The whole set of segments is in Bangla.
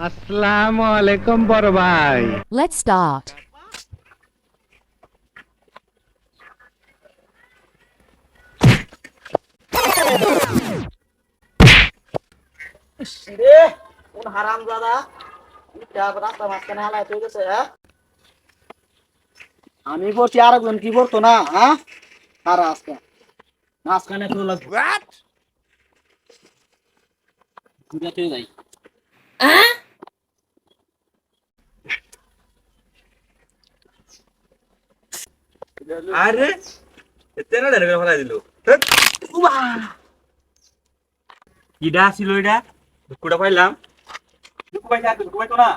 আসসালামু আলাইকুম বড় ভাই Let's start. রে কোন হারাম দাদা রাস্তা মাঝখানে হালাই হয়ে গেছে হ্যাঁ আমি পড়ছি আর একজন কি পড়তো না হ্যাঁ হারা আজকে মাঝখানে তো লাগবে ঘুরাতে যাই আরে দেন করে ফেলাই দিল? কিডা এটা পাইলাম। পাইছে আর পাইতো না।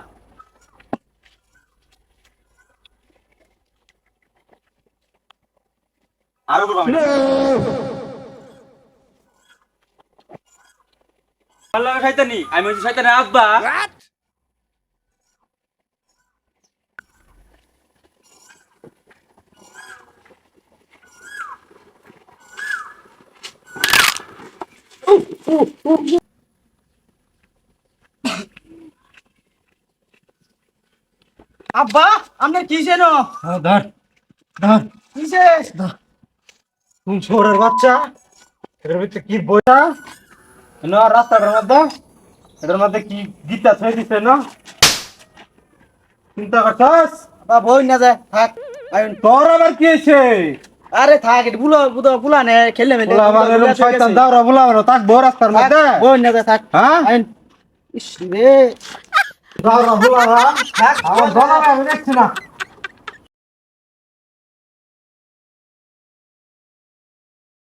আরও আমি শয়তানি আমি হচ্ছি আব্বা। আব্বা আপনি কিসে নো ধর ধর কিসে? তুমি ছোড়ের বাচ্চা? এটার ভিতরে কি বইটা না? রাস্তাটার মধ্যে। এটার মধ্যে কি গীতা ছয় দিছে না? চিন্তা করছস? বা বই না যায় থাক। তোর আবার কি হয়েছে? আরে থাক এটা বুলো বুলো বুলা নে খেলে মেলে। বুলা আমার এরকম শয়তান দাওরা বলা আমার তাক বড় রাস্তার মধ্যে। বই না থাক। হ্যাঁ? ইস রে। দাওরা বুলা থাক আমার বলা দেখছি না?